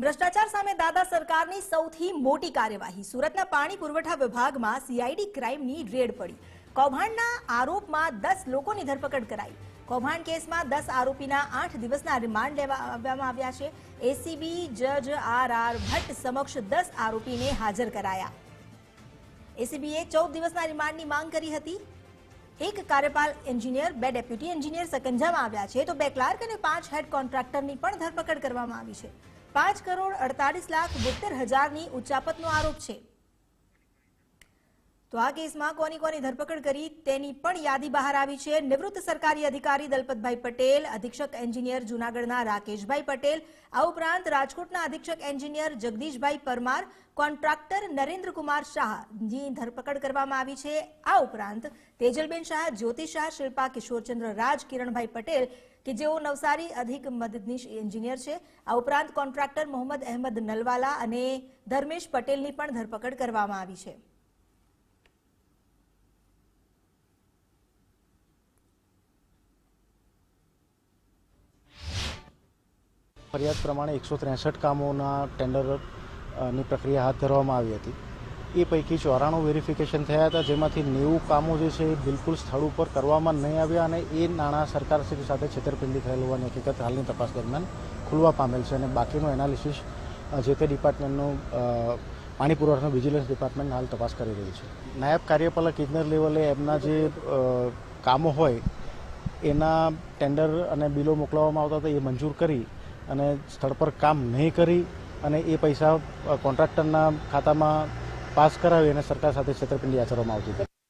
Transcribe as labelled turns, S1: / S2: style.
S1: ભ્રષ્ટાચાર સામે દાદા સરકારની સૌથી મોટી કાર્યવાહી. સુરતના પાણી પુરવઠા વિભાગમાં સીઆઈડી ક્રાઇમની રેડ પડી. કૌભાંડના આરોપમાં દસ લોકોની ધરપકડ કરાઈ. કૌભાંડ કેસમાં દસ આરોપીના આઠ દિવસના રિમાન્ડ લેવામાં આવ્યા છે. એસીબી જજ આર આર ભટ્ટ સમક્ષ દસ આરોપીને હાજર કરાયા. એસીબીએ ચૌદ દિવસના રિમાન્ડની માંગ કરી હતી. એક કાર્યપાલ એન્જિનિયર, બે ડેપ્યુટી એન્જિનિયર સકંજામાં આવ્યા છે. તો બે ક્લાર્ક અને પાંચ હેડ કોન્ટ્રાક્ટરની પણ ધરપકડ કરવામાં આવી છે. પાંચ કરોડ અડતાલીસ લાખ બોતેર હજારની ઉચ્ચાપતનો આરોપ છે. તો આ કેસમાં કોની કોની ધરપકડ કરી તેની પણ યાદી બહાર આવી છે. નિવૃત્ત સરકારી અધિકારી દલપતભાઈ પટેલ, અધિક્ષક એન્જિનિયર જૂનાગઢના રાકેશભાઈ પટેલ, આ ઉપરાંત રાજકોટના અધિક્ષક એન્જિનિયર જગદીશભાઈ પરમાર, કોન્ટ્રાક્ટર નરેન્દ્રકુમાર શાહની ધરપકડ કરવામાં આવી છે. આ ઉપરાંત તેજલબેન શાહ, જ્યોતિ શાહ, શિલ્પા કિશોરચંદ્ર રાજ, કિરણભાઈ પટેલ કે જેઓ નવસારી અધિક મદદનીશ એન્જિનિયર છે. આ ઉપરાંત કોન્ટ્રાક્ટર મોહમ્મદ અહેમદ નલવાલા અને ધર્મેશ પટેલની પણ ધરપકડ કરવામાં આવી છે.
S2: ફરિયાદ પ્રમાણે એકસો ત્રેસઠ કામોના ટેન્ડરની પ્રક્રિયા હાથ ધરવામાં આવી હતી. એ પૈકી ચોરાણું વેરિફિકેશન થયા હતા, જેમાંથી નેવું કામો જે છે એ બિલકુલ સ્થળ ઉપર કરવામાં નહીં આવ્યા અને એ નાણાં સરકારશ્રી સાથે છેતરપિંડી થયેલ હોવાની હકીકત હાલની તપાસ દરમિયાન ખુલવા પામેલ છે અને બાકીનું એનાલિસિસ જે તે ડિપાર્ટમેન્ટનું પાણી પુરવઠાનું વિજિલન્સ ડિપાર્ટમેન્ટ હાલ તપાસ કરી રહ્યું છે. નાયબ કાર્યપાલક ઇજનેર લેવલે એમના જે કામો હોય, એના ટેન્ડર અને બિલો મોકલવામાં આવતા હતા એ મંજૂર કરી અને સ્થળ પર કામ નહીં કરી અને એ પૈસા કોન્ટ્રાક્ટરના ખાતામાં પાસ કરાવી અને સરકાર સાથે છેતરપિંડી આચરવામાં આવતી. હતી